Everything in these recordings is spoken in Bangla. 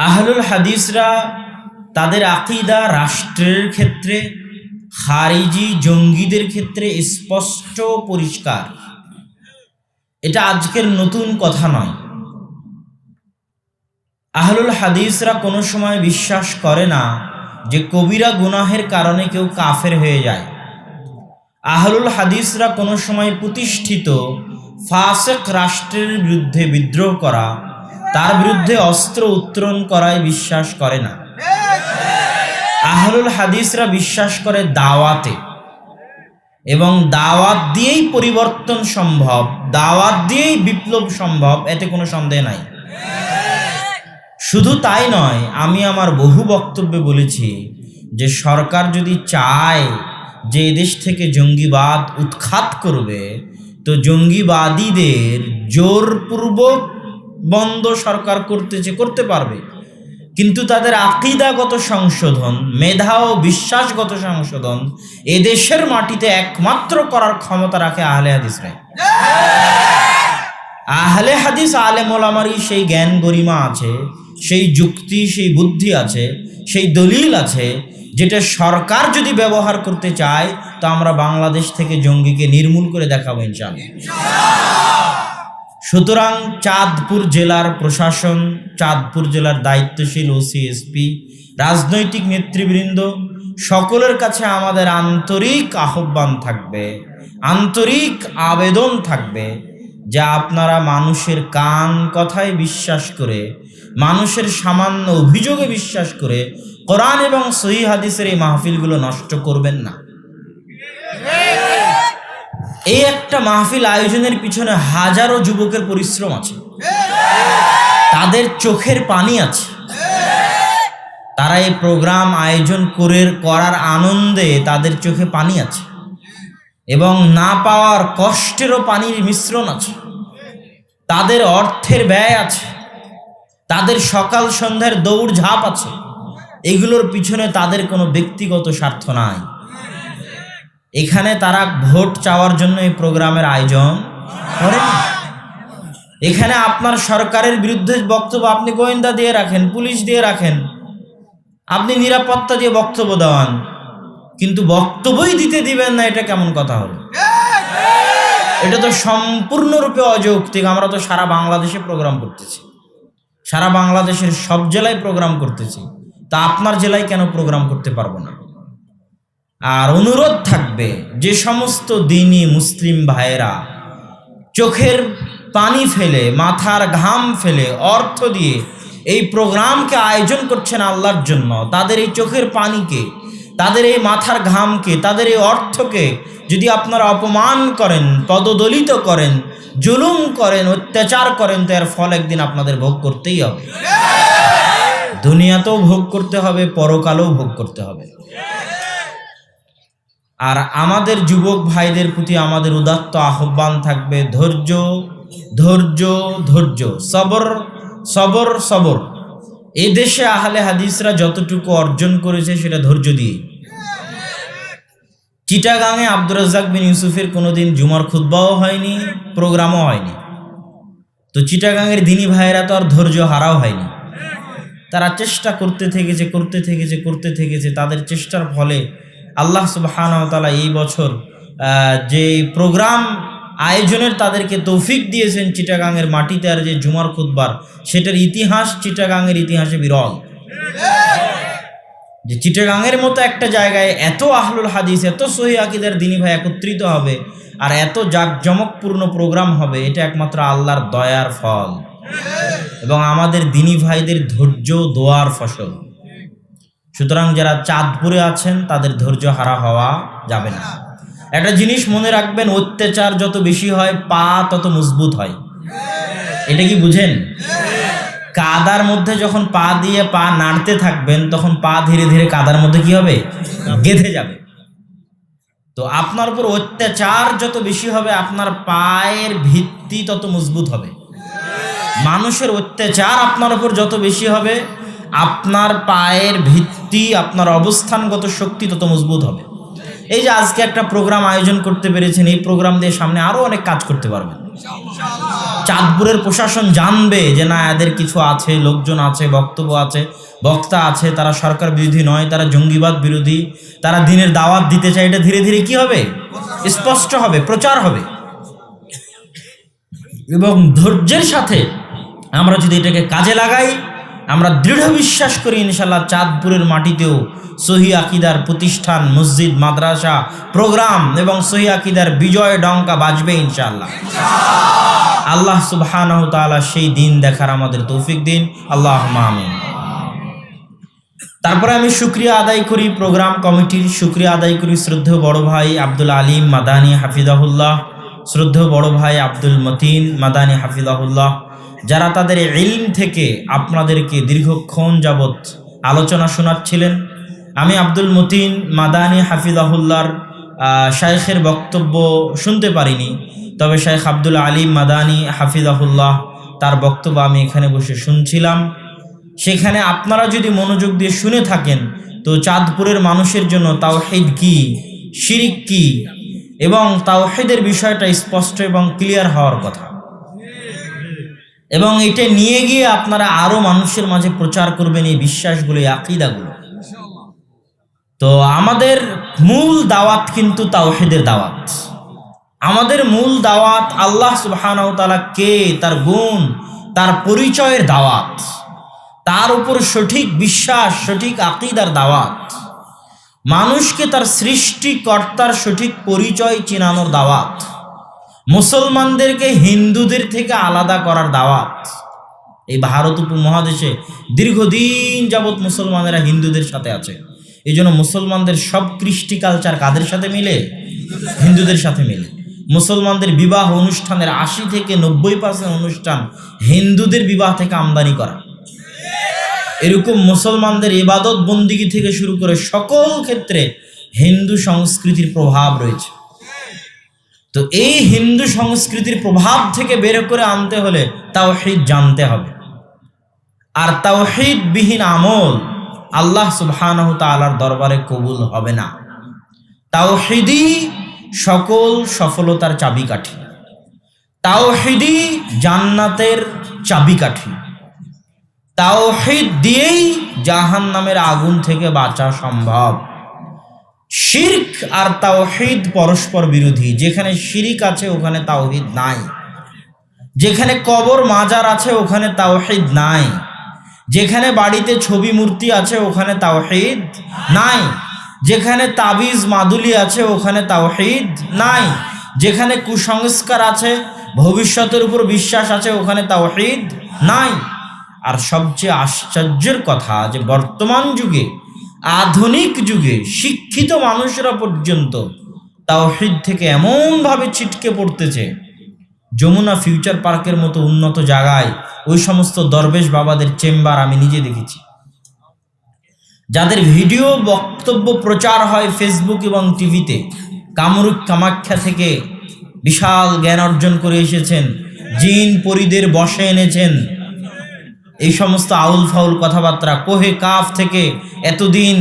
আহলুল হাদিসরা তাদের আকিদা রাষ্ট্রের ক্ষেত্রে, খারিজি জঙ্গিদের ক্ষেত্রে স্পষ্ট পরিষ্কার। এটা আজকের নতুন কথা নয়। আহলুল হাদিসরা কোনো সময় বিশ্বাস করে না যে কবিরা গুনাহের কারণে কেউ কাফের হয়ে যায়। আহলুল হাদিসরা কোনো সময় প্রতিষ্ঠিত ফাসেক রাষ্ট্রের বিরুদ্ধে বিদ্রোহ করা তার বিরুদ্ধে অস্ত্র উত্তোলন করায় বিশ্বাস করে না। আহলুল হাদিসরা বিশ্বাস করে দাওয়াতে। এবং দাওয়াত দিয়েই পরিবর্তন সম্ভব, দাওয়াত দিয়েই বিপ্লব সম্ভব, এতে কোনো সন্দেহ নাই। শুধু তাই নয়, আমি আমার বহু বক্তব্যে বলেছি যে সরকার যদি চায় যে এদেশ থেকে জঙ্গিবাদ উৎখাত করবে, তো জঙ্গিবাদীদের জোরপূর্বক বন্ধ সরকার করতেছে করতে পারবে। কিন্তু তাদের আকিদাগত সংশোধন, মেধা ও বিশ্বাসগত সংশোধন এদেশের মাটিতে একমাত্র করার ক্ষমতা রাখে আহলে হাদিসরাই। আহলে হাদিস আলেম ওলামারই সেই জ্ঞান গরিমা আছে, সেই যুক্তি, সেই বুদ্ধি আছে, সেই দলিল আছে, যেটা সরকার যদি ব্যবহার করতে চায়, তো আমরা বাংলাদেশ থেকে জঙ্গিকে নির্মূল করে দেখাবো ইনশাআল্লাহ। সুতরাং চাঁদপুর জেলার প্রশাসন, চাঁদপুর জেলার দায়িত্বশীল ওসি এসপি রাজনৈতিক নেতৃবৃন্দ, সকলের কাছে আমাদের আন্তরিক আহ্বান থাকবে, আন্তরিক আবেদন থাকবে যা আপনারা মানুষের কান কথায় বিশ্বাস করে, মানুষের সামান্য অভিযোগে বিশ্বাস করে, কোরআন এবং সহি হাদিসের এই মাহফিলগুলো নষ্ট করবেন না। এই একটা মাহফিল আয়োজনের পিছনে হাজারো যুবকের পরিশ্রম আছে। তাদের চোখের পানি আছে। তারা এই প্রোগ্রাম আয়োজন করে করার আনন্দে তাদের চোখে পানি আছে। এবং না পাওয়ার কষ্টেরও পানির মিশ্রণ আছে। তাদের অর্থের ব্যয় আছে। তাদের সকাল সন্ধ্যার দৌড় ঝাঁপ আছে। এগুলোর পিছনে তাদের কোনো ব্যক্তিগত স্বার্থ নাই। এখানে তারা ভোট চাওয়ার জন্য এই প্রোগ্রামের আয়োজন করেন। এখানে আপনার সরকারের বিরুদ্ধে বক্তব্য আপনি গোয়েন্দা দিয়ে রাখেন, পুলিশ দিয়ে রাখেন। আপনি নিরাপত্তা দিয়ে বক্তব্য দেওয়ান। কিন্তু বক্তব্যই দিতে দিবেন না, এটা কেমন কথা হলো এটা তো সম্পূর্ণরূপে অযৌক্তিক। আমরা তো সারা বাংলাদেশে প্রোগ্রাম করতেছি। সারা বাংলাদেশের সব জেলায় প্রোগ্রাম করতেছি। তা আপনার জেলায় কেন প্রোগ্রাম করতে পারব না? আর অনুরোধ থাকবে যে সমস্ত দিনই মুসলিম ভাইয়েরা, চোখের পানি ফেলে, মাথার ঘাম ফেলে অর্থ দিয়ে এই প্রোগ্রামকে আয়োজন করছেন আল্লাহর জন্য। তাদের এই চোখের পানিকে, তাদের এই মাথার ঘামকে, তাদের এই অর্থকে যদি আপনারা অপমান করেন, পদদলিত করেন, জুলুম করেন, অত্যাচার করেন, তো এর ফল একদিন আপনাদের ভোগ করতেই হবে। দুনিয়াতেও ভোগ করতে হবে, পরকালেও ভোগ করতে হবে। আর আমাদের যুবক ভাইদের প্রতি আমাদের উদাত্ত আহ্বান থাকবে, ধৈর্য ধৈর্য ধৈর্য, সবর সবর সবর। এ দেশে আহলে হাদিসরা যতটুকু অর্জন করেছে সেটা ধৈর্য দিয়ে। চিটাগাংয়ে আব্দুর রাজ্জাক বিন ইউসুফের কোনোদিন জুমার খুদ্বাও হয়নি, প্রোগ্রামও হয়নি। তো চিটাগাঙের দিনী ভাইয়েরা তো আর ধৈর্য হারাও হয়নি। তারা চেষ্টা করতে থেকেছে করতে থেকেছে করতে থেকেছে, তাদের চেষ্টার ফলে আল্লাহ সুবাহানতালা এই বছর যে প্রোগ্রাম আয়োজনের তাদেরকে তৌফিক দিয়েছেন চিটাগাংয়ের মাটিতে আর যে জুমার খুদ্বার সেটার ইতিহাস চিটাগাংয়ের ইতিহাসে বিরল। যে চিটাগাংয়ের মতো একটা জায়গায় এত আহলুল হাদিস, এত সহি আকিদার দিনী ভাই একত্রিত হবে আর এত জাঁকজমকপূর্ণ প্রোগ্রাম হবে, এটা একমাত্র আল্লাহর দয়ার ফল। এবং আমাদের দিনী ভাইদের ধৈর্য দোয়ার ফসল। সুতরাং যারা চাঁদপুরে আছেন, তাদের ধৈর্য হারা হওয়া যাবে না। একটা জিনিস মনে রাখবেন, অত্যাচার যত বেশি হয়, পা তত মজবুত হয়। এটা কি বুঝেন? কাদার মধ্যে যখন পা দিয়ে পা নাড়তে থাকবেন, তখন পা ধীরে ধীরে কাদার মধ্যে কি হবে? গেঁথে যাবে। তো আপনার উপর অত্যাচার যত বেশি হবে, আপনার পায়ের ভিত্তি তত মজবুত হবে। মানুষের অত্যাচার আপনার উপর যত বেশি হবে আপনার পায়ের ভিত্তি, আপনার অবস্থানগত শক্তি তত মজবুত হবে। এই যে আজকে একটা প্রোগ্রাম আয়োজন করতে পেরেছেন, এই প্রোগ্রাম দিয়ে সামনে আরও অনেক কাজ করতে পারবেন। চাঁদপুরের প্রশাসন জানবে যে, না, এদের কিছু আছে, লোকজন আছে, বক্তব্য আছে, বক্তা আছে, তারা সরকার বিরোধী নয়, তারা জঙ্গিবাদ বিরোধী, তারা দিনের দাওয়াত দিতে চায়, এটা ধীরে ধীরে কি হবে? স্পষ্ট হবে, প্রচার হবে। এবং ধৈর্যের সাথে আমরা যদি এটাকে কাজে লাগাই আমরা দৃঢ় বিশ্বাস করি ইনশাল্লাহ চাঁদপুরের মাটিতেও সহি আকিদার প্রতিষ্ঠান, মসজিদ, মাদ্রাসা, প্রোগ্রাম এবং সহি আকিদার বিজয় ডঙ্কা বাজবে ইনশাল্লাহ আল্লাহ সুবহানাহু তাআলা সেই দিন দেখার আমাদের তৌফিক দিন। আল্লাহ আমিন। তারপরে আমি শুক্রিয়া আদায় করি প্রোগ্রাম কমিটির। শুক্রিয়া আদায় করি শ্রদ্ধেয় বড় ভাই আব্দুল আলিম মাদানী হাফিজাহুল্লাহ, শ্রদ্ধেয় বড় ভাই আব্দুল মতিন মাদানী হাফিজাহুল্লাহ। যারা তাদের ইলম থেকে আপনাদেরকে দীর্ঘক্ষণ যাবৎ আলোচনা শোনাচ্ছিলেন আমি আব্দুল মতিন মাদানি হাফিজাহুল্লাহর আহ, শায়েখের বক্তব্য শুনতে পারিনি তবে শায়েখ আব্দুল আলিম মাদানী হাফিজাহুল্লাহ তার বক্তব্য আমি এখানে বসে শুনছিলাম। সেখানে আপনারা যদি মনোযোগ দিয়ে শুনে থাকেন তো চাঁদপুরের মানুষের জন্য তাওহিদ কি শিরিক কি এবং তাওহিদের বিষয়টা স্পষ্ট এবং ক্লিয়ার হওয়ার কথা। এবং এটা নিয়ে গিয়ে আপনারা আরও মানুষের মাঝে প্রচার করবেন এই বিশ্বাসগুলো, এই আকিদাগুলো। তো আমাদের মূল দাওয়াত কিন্তু তাওহিদের দাওয়াত। আমাদের মূল দাওয়াত আল্লাহ সুবহানাহু তাআলা কে? তার গুণ, তার পরিচয়ের দাওয়াত। তার উপর সঠিক বিশ্বাস, সঠিক আকিদার দাওয়াত। মানুষকে তার সৃষ্টিকর্তার সঠিক পরিচয় চেনানোর দাওয়াত। মুসলমানদেরকে হিন্দুদের থেকে আলাদা করার দাওয়াত। এই ভারত উপমহাদেশে দীর্ঘদিন যাবৎ মুসলমানেরা হিন্দুদের সাথে আছে। এই জন্য মুসলমানদের সব কৃষ্টি কালচার কাদের সাথে মিলে? হিন্দুদের সাথে মিলে। মুসলমানদের বিবাহ অনুষ্ঠানের আশি থেকে নব্বই পার্সেন্ট অনুষ্ঠান হিন্দুদের বিবাহ থেকে আমদানি করা। এরকম মুসলমানদের ইবাদত বন্দিগি থেকে শুরু করে সকল ক্ষেত্রে হিন্দু সংস্কৃতির প্রভাব রয়েছে। তো এই হিন্দু সংস্কৃতির প্রভাব থেকে বের করে আনতে হলে তাওহিদ জানতে হবে। আর তাওহিদ বিহীন আমল আল্লাহ সুবহানাহু তাআলার দরবারে কবুল হবে না। তাওহিদই সকল সফলতার চাবিকাঠি। তাওহিদই জান্নাতের চাবিকাঠি। তাওহিদ দিয়েই জাহান নামের আগুন থেকে বাঁচা সম্ভব। শির্ক আর তাওহিদ পরস্পর বিরোধী। যেখানে শিরিক আছে, ওখানে তাওহিদ নাই। যেখানে কবর মাজার আছে, ওখানে তাওহিদ নাই। যেখানে বাড়িতে ছবি মূর্তি আছে, ওখানে তাওহিদ নাই। যেখানে তাবিজ মাদুলি আছে, ওখানে তাওহিদ নাই। যেখানে কুসংস্কার আছে, ভবিষ্যতের উপর বিশ্বাস আছে, ওখানে তাওহিদ নাই। আর সবচেয়ে আশ্চর্যের কথা যে বর্তমান যুগে আধুনিক যুগে শিক্ষিত মানুষরা পর্যন্ত তাওহিদ থেকে এমনভাবে ছিটকে পড়তেছে, যমুনা ফিউচার পার্কের মতো উন্নত জায়গায় ওই সমস্ত দরবেশ বাবাদের চেম্বার আমি নিজে দেখেছি। যাদের ভিডিও বক্তব্য প্রচার হয় ফেসবুক এবং টিভিতে, কামরূপ কামাখ্যা থেকে বিশাল জ্ঞান অর্জন করে এসেছেন, জিন পরিদের বসে এনেছেন এই সমস্ত আউল ফাউল কথাবার্তা কোহে কাফ থেকে এতদিন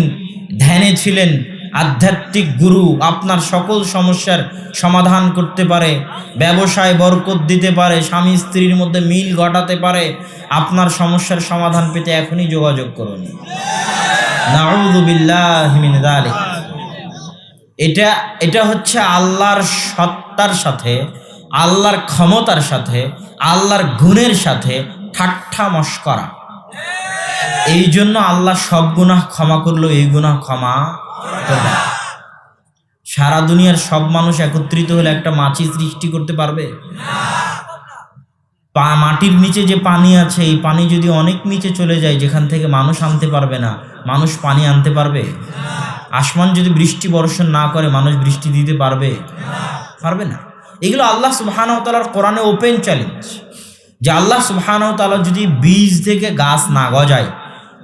ধ্যানে ছিলেন, আধ্যাত্মিক গুরু আপনার সকল সমস্যার সমাধান করতে পারে, ব্যবসায় বরকত দিতে পারে, স্বামী স্ত্রীর মধ্যে মিল ঘটাতে পারে, আপনার সমস্যার সমাধান পেতে এখনই যোগাযোগ করুন। এটা এটা হচ্ছে আল্লাহর সত্তার সাথে, আল্লাহর ক্ষমতার সাথে, আল্লাহর গুণের সাথে ঠাট্টা মস্করা এই জন্য আল্লাহ সব গুনাহ ক্ষমা করল, এই গুনাহ ক্ষমা। সারা দুনিয়ার সব মানুষ একত্রিত হলে একটা মাছি সৃষ্টি করতে পারবে? পা, মাটির নিচে যে পানি আছে, এই পানি যদি অনেক নিচে চলে যায়, যেখান থেকে মানুষ আনতে পারবে না, মানুষ পানি আনতে পারবে? আসমান যদি বৃষ্টি বর্ষণ না করে, মানুষ বৃষ্টি দিতে পারবে? পারবে না। এগুলো আল্লাহ তাআলার কোরআনে ওপেন চ্যালেঞ্জ। যে আল্লাহ সুবহানাহু ওয়া তাআলা যদি বীজ থেকে গাছ না গজায়,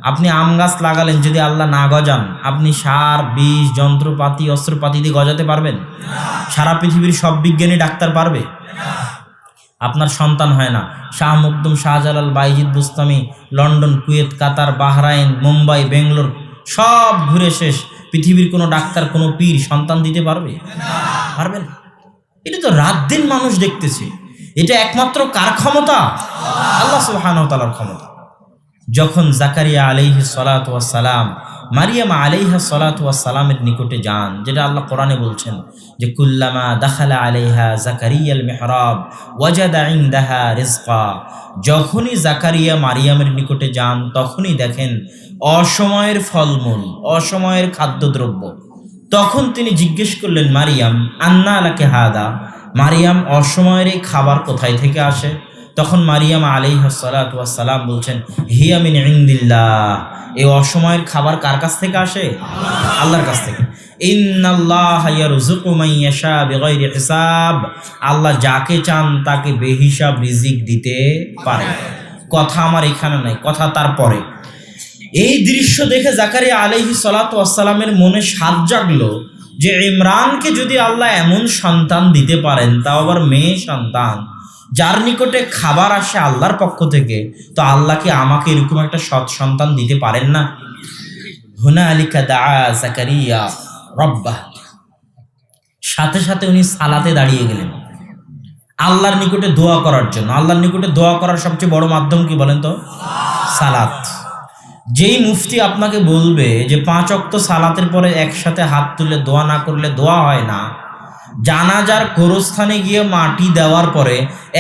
আপনি আম গাছ লাগালেন, যদি আল্লাহ না গজান, আপনি সার, বীজ, যন্ত্রপাতি, অস্ত্রপাতি দিয়ে গজাতে পারবেন? সারা পৃথিবীর সব বিজ্ঞানী ডাক্তার পারবে? আপনার সন্তান হয় না। Shah Makhdum Shahjalal, Bayazid Bostami, London, Kuwait, Qatar, Bahrain, Mumbai, Bangalore, সব ঘুরে শেষ। পৃথিবীর কোনো ডাক্তার, কোনো পীর সন্তান দিতে পারবে? পারবেন এটা তো রাত দিন মানুষ দেখতেছে। এটা একমাত্র কার ক্ষমতা? আল্লাহ তাআলার ক্ষমতা। যখন জাকারিয়া আলাইহি সালাতু সালাম, মারিয়াম আলাইহা সালাতু সালামের নিকটে যান, যেটা আল্লাহ কোরআনে বলছেন যে, কুল্লামা দাখালা আলাইহা জাকারিয়াল মেহরাব, ওয়াজাদা ইনদাহা রিজকা। যখনই জাকারিয়া মারিয়ামের নিকটে যান, তখনই দেখেন অসময়ের ফলমূল, অসময়ের খাদ্যদ্রব্য। তখন তিনি জিজ্ঞেস করলেন, মারিয়াম, আন্না আলাকে হাদা? মারিয়াম অসময়ের এই খাবার কোথায় থেকে আসে? তখন মারিয়াম আলী আলিহাসালাম বলছেন হিয়ামিন ইন্দিল্লাহ। এই অসময়ের খাবার কার কাছ থেকে আসে? আল্লাহর কাছ থেকে। আল্লাহ যাকে চান তাকে বেহিসাব রিজিক দিতে পারে। কথা আমার এখানে নাই, কথা তারপরে এই দৃশ্য দেখে জাকারিয়া আলাইহি সালাতামের মনে সাত জাগলো। যে ইমরানকে যদি আল্লাহ এমন সন্তান দিতে পারেন, তাও আবার মেয়ে সন্তান। যার নিকটে খাবার আসে আল্লাহর পক্ষ থেকে, তো আল্লাহ কি আমাকে এরকম একটা সৎ সন্তান দিতে পারেন না? হুনা আলিকা দা রব্বাহ সাথে সাথে উনি সালাতে দাঁড়িয়ে গেলেন। আল্লাহর নিকটে দোয়া করার জন্য। আল্লাহর নিকটে দোয়া করার সবচেয়ে বড় মাধ্যম কি বলেন তো? সালাত। যেই মুফতি আপনাকে বলবে যে পাঁচ অক্ত সালাতের পরে একসাথে হাত তুলে দোয়া না করলে দোয়া হয় না, জানাজার গোরস্থানে গিয়ে মাটি দেওয়ার পরে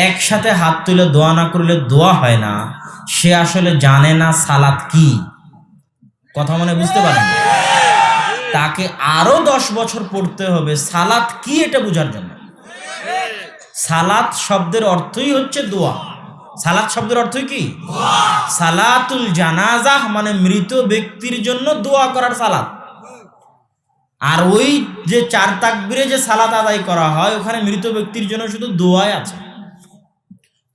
একসাথে হাত তুলে দোয়া না করলে দোয়া হয় না, সে আসলে জানে না সালাত কি। কথা মনে বুঝতে পারেন? তাকে আরও দশ বছর পড়তে হবে, সালাত কি এটা বোঝার জন্য। সালাত শব্দের অর্থই হচ্ছে দোয়া। সালাত শব্দের অর্থ কি? সালাতুল জানাজাহ মানে মৃত ব্যক্তির জন্য দোয়া করার সালাত। আর ওই যে চার তাকবিরে যে সালাত আদায় করা হয়, ওখানে মৃত ব্যক্তির জন্য শুধু দোয়াই আছে।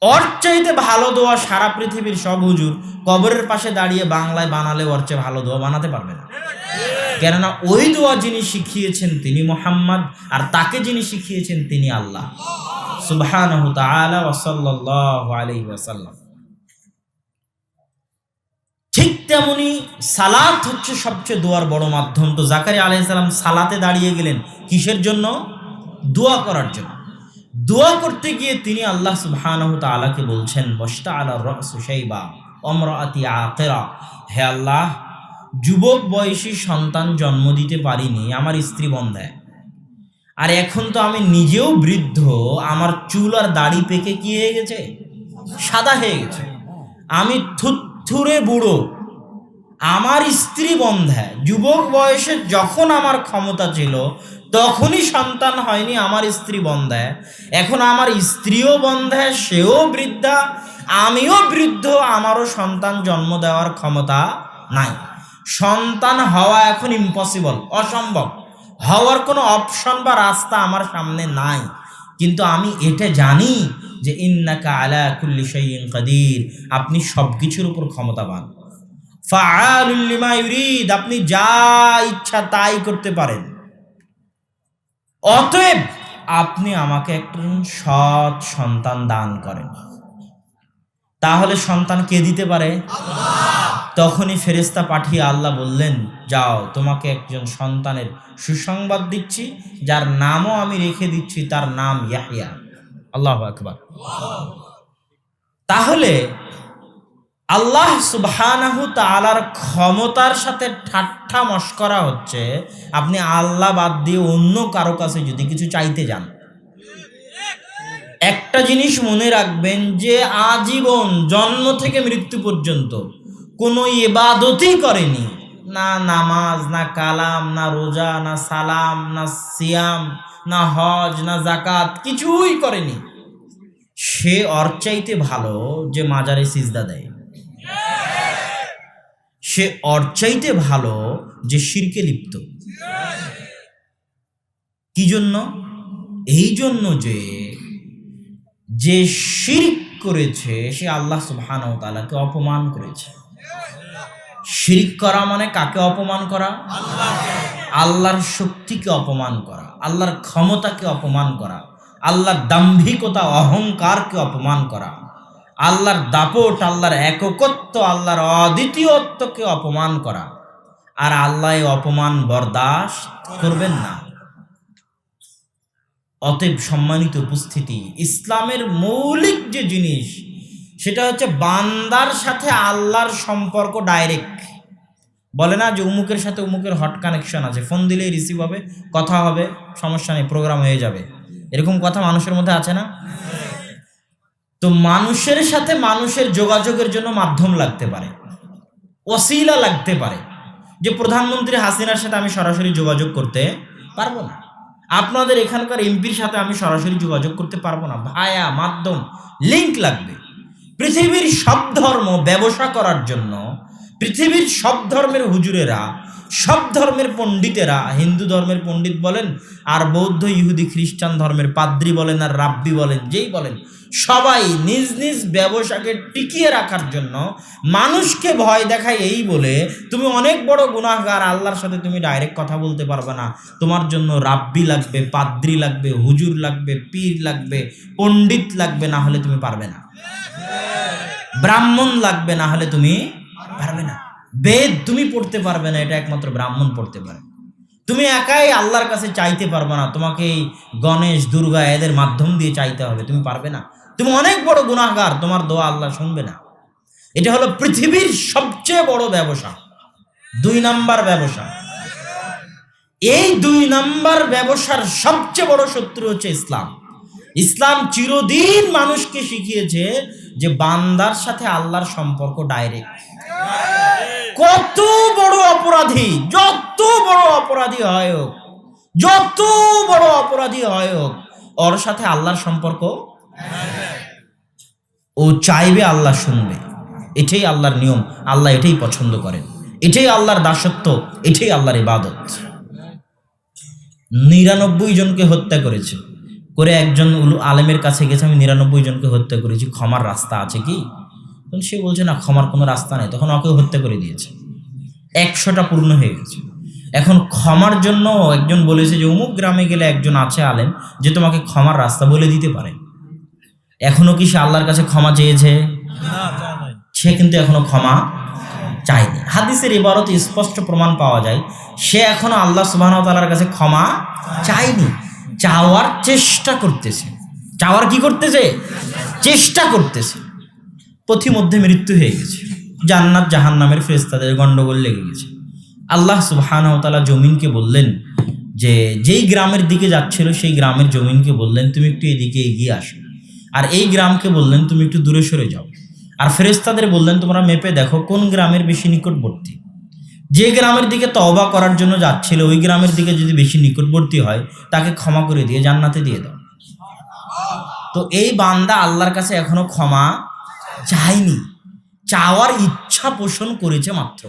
ওর চাইতে ভালো দোয়া সারা পৃথিবীর সব হুজুর কবরের পাশে দাঁড়িয়ে বাংলায় বানালে ওর চেয়ে ভালো দোয়া বানাতে পারবে না। কেননা ওই দোয়া যিনি শিখিয়েছেন তিনি মোহাম্মদ আর তাকে যিনি শিখিয়েছেন তিনি আল্লাহ। ওয়াসাল্লাম। ঠিক তেমনি সালাত হচ্ছে সবচেয়ে দোয়ার বড় মাধ্যম। তো জাকারি আলাইহিস সালাম সালাতে দাঁড়িয়ে গেলেন কিসের জন্য? দোয়া করার জন্য। দোয়া করতে গিয়ে তিনি আল্লাহ সুবহানাহু তাআলাকে বলছেন বস্তা আলা রাসু শাইবা অমরাতি আকিরা হে আল্লাহ, যুবক বয়সী সন্তান জন্ম দিতে পারিনি, আমার স্ত্রী বন্ধায় আর এখন তো আমি নিজেও বৃদ্ধ, আমার চুল আর দাড়ি পেকে কি হয়ে গেছে? সাদা হয়ে গেছে। আমি থুথুরে বুড়ো, আমার স্ত্রী বন্ধায় যুবক বয়সে যখন আমার ক্ষমতা ছিল তখনই সন্তান হয়নি, আমার স্ত্রী বন্ধায়। এখন আমার স্ত্রীও বন্ধায়, সেও বৃদ্ধা, আমিও বৃদ্ধ, আমারও সন্তান জন্ম দেওয়ার ক্ষমতা নাই। সন্তান হওয়া এখন ইম্পসিবল অসম্ভব। হওয়ার কোনো অপশন বা রাস্তা আমার সামনে নাই। কিন্তু আমি এটা জানি যে ইন্নাকা আলা কুল্লি শাইইন কাদির, আপনি সব কিছুর উপর ক্ষমতাবান। ফাআলুল লিমা ইউরিদ, আপনি যা ইচ্ছা তাই করতে পারেন। অতএব আপনি আমাকে একটা সৎ সন্তান দান করেন। তাহলে সন্তান কে দিতে পারে? তখনই ফেরেস্তা পাঠিয়ে আল্লাহ বললেন যাও তোমাকে একজন সন্তানের সুসংবাদ দিচ্ছি যার নামও আমি রেখে দিচ্ছি তার নাম ইয়াহিয়া আল্লাহ আকবার। তাহলে আল্লাহ সুবহানাহু তাআলার ক্ষমতার সাথে ঠাট্টা মস্করা হচ্ছে, আপনি আল্লাহ বাদ দিয়ে অন্য কারও কাছে যদি কিছু চাইতে যান। একটা জিনিস মনে রাখবেন যে আজীবন জন্ম থেকে মৃত্যু পর্যন্ত কোনো ইবাদতই করেনি। না নামাজ, না কালাম, না রোজা, না সালাম, না সিয়াম, না হজ, না জাকাত কিছুই করেনি। সে অর্চাইতে ভালো যে মাজারে সিজদা দেয়। সে অর্চাইতে ভালো যে শিরকে লিপ্ত। কি জন্য? এই জন্য যে যে শিরক করেছে, সে আল্লাহ সুবহানাহু ওয়া তাআলাকে অপমান করেছে। শিরিক করা মানে কাকে অপমান করা? আল্লাহর শক্তিকে অপমান করা, আল্লাহর ক্ষমতাকে অপমান করা, আল্লাহর দাম্ভিকতা, অহংকারকে অপমান করা। আল্লাহর দাপট, আল্লাহর এককত্ব, আল্লাহর অদ্বিতীয়ত্বকে অপমান করা। আর আল্লাহ অপমান বরদাস্ত করবেন না। অতএব সম্মানিত উপস্থিতি, ইসলামের মৌলিক যে জিনিস, সেটা হচ্ছে বান্দার সাথে আল্লাহর সম্পর্ক ডাইরেক্ট বলে না যে উমুকের সাথে উমুকের হট কানেকশন আছে। ফোন দিলেই রিসিভ হবে, কথা হবে, সমস্যা নেই প্রোগ্রাম হয়ে যাবে। এরকম কথা মানুষের মধ্যে আছে না? তো মানুষের সাথে মানুষের যোগাযোগের জন্য মাধ্যম লাগতে পারে, ওসিলা লাগতে পারে যে প্রধানমন্ত্রী হাসিনার সাথে আমি সরাসরি যোগাযোগ করতে পারব না। আপনাদের এখানকার এমপির সাথে আমি সরাসরি যোগাযোগ করতে পারব না। ভায়া, মাধ্যম লিঙ্ক লাগবে। পৃথিবীর সব ধর্ম ব্যবসা করার জন্য পৃথিবীর সব ধর্মের হুজুরেরা, সব ধর্মের পণ্ডিতেরা, হিন্দু ধর্মের পণ্ডিত বলেন আর বৌদ্ধ, ইহুদি, খ্রিস্টান ধর্মের পাদ্রি বলেন আর রাব্বি বলেন, যেই বলেন সবাই নিজ নিজ ব্যবসাকে টিকিয়ে রাখার জন্য মানুষকে ভয় দেখায় এই বলে, তুমি অনেক বড় গুনাহগার, আল্লাহর সাথে তুমি ডাইরেক্ট কথা বলতে পারবে না। তোমার জন্য রাব্বি লাগবে, পাদ্রি লাগবে, হুজুর লাগবে, পীর লাগবে, পণ্ডিত লাগবে, না হলে তুমি পারবে না। ব্রাহ্মণ লাগবে, না হলে তুমি পারবে না। বেদ তুমি পড়তে পারবে না, এটা একমাত্র ব্রাহ্মণ পড়তে পারে। তুমি একাই আল্লাহর কাছে চাইতে পারবে না। তোমাকে গণেশ, দুর্গা এদের মাধ্যম দিয়ে চাইতে হবে। তুমি পারবে না। তুমি অনেক বড় গুনাহগার, তোমার দোয়া আল্লাহ শুনবে না। এটা হলো পৃথিবীর সবচেয়ে বড় ব্যবসা। দুই নাম্বার ব্যবসা। এই দুই নাম্বার ব্যবসার সবচেয়ে বড় শত্রু হচ্ছে ইসলাম। ইসলাম চিরদিন মানুষকে শিখিয়েছে যে বান্দার সাথে আল্লাহর সম্পর্ক ডাইরেক্ট কত বড় অপরাধী, যত বড় অপরাধী হয় হোক, যত বড় অপরাধী হয় হোক, ওর সাথে আল্লাহর সম্পর্ক ও চাইবে আল্লাহ শুনবে। এটাই আল্লাহর নিয়ম, আল্লাহ এটাই পছন্দ করেন। এটাই আল্লাহর দাসত্ব, এটাই আল্লাহর ইবাদত। নিরানব্বই জনকে হত্যা করেছে। করে একজন আলেমের কাছে গেছে, আমি নিরানব্বই জনকে হত্যা করেছি, ক্ষমার রাস্তা আছে কি? তখন সে বলছে, না, ক্ষমার কোনো রাস্তা নেই। তখন ওকে হত্যা করে দিয়েছে। একশোটা পূর্ণ হয়ে গেছে। এখন ক্ষমার জন্য একজন বলেছে যে, অমুক গ্রামে গেলে একজন আছে আলেম, যে তোমাকে ক্ষমার রাস্তা বলে দিতে পারে। এখনও কি সে আল্লাহর কাছে ক্ষমা চেয়েছে? সে কিন্তু এখনও ক্ষমা চায়নি। হাদিসের ইবারত স্পষ্ট প্রমাণ পাওয়া যায় সে এখনও আল্লাহ সুবাহ তালার কাছে ক্ষমা চায়নি। চাওয়ার চেষ্টা করতেছে। চাওয়ার কি করতেছে? চেষ্টা করতেছে। পথিমধ্যে মৃত্যু হয়ে গেছে। জান্নাত জাহান নামের ফেরেস্তাদের গন্ডগোল লেগে গেছে। আল্লাহ সুবহান তালা জমিনকে বললেন যে যেই গ্রামের দিকে যাচ্ছিল সেই গ্রামের জমিনকে বললেন তুমি একটু এদিকে এগিয়ে আসো। আর এই গ্রামকে বললেন, তুমি একটু দূরে সরে যাও। আর ফেরেস্তাদের বললেন, তোমরা মেপে দেখো কোন গ্রামের বেশি নিকটবর্তী? যে গ্রামের দিকে তওবা করার জন্য যাচ্ছিল, ওই গ্রামের দিকে যদি বেশি নিকটবর্তী হয়, তাকে ক্ষমা করে দিয়ে জান্নাতে দিয়ে দাও। তো এই বান্দা আল্লাহর কাছে এখনও ক্ষমা চায়নি। চাওয়ার ইচ্ছা পোষণ করেছে মাত্র।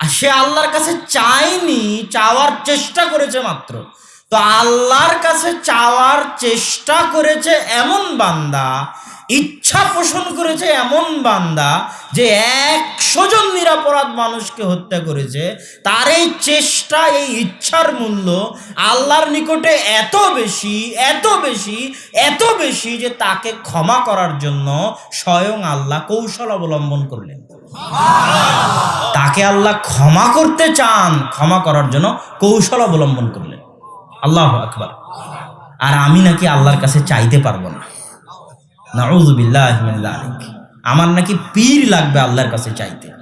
আর সে আল্লাহর কাছে চায়নি, চাওয়ার চেষ্টা করেছে মাত্র। তো আল্লাহর কাছে চাওয়ার চেষ্টা করেছে এমন বান্দা, ইচ্ছা পোষণ করেছে এমন বান্দা যে একশো জন নিরাপরাধ মানুষকে হত্যা করেছে। তার এই চেষ্টা, এই ইচ্ছার মূল্য আল্লাহর নিকটে এত বেশি এত বেশি এত বেশি যে তাকে ক্ষমা করার জন্য স্বয়ং আল্লাহ কৌশল অবলম্বন করলেন। তাকে আল্লাহ ক্ষমা করতে চান, ক্ষমা করার জন্য কৌশল অবলম্বন করলেন। আল্লাহ আকবার। আর আমি নাকি আল্লাহর কাছে চাইতে পারব না। নাউজুবিল্লাহ আমার নাকি পীর লাগবে আল্লাহর কাছে চাইতে।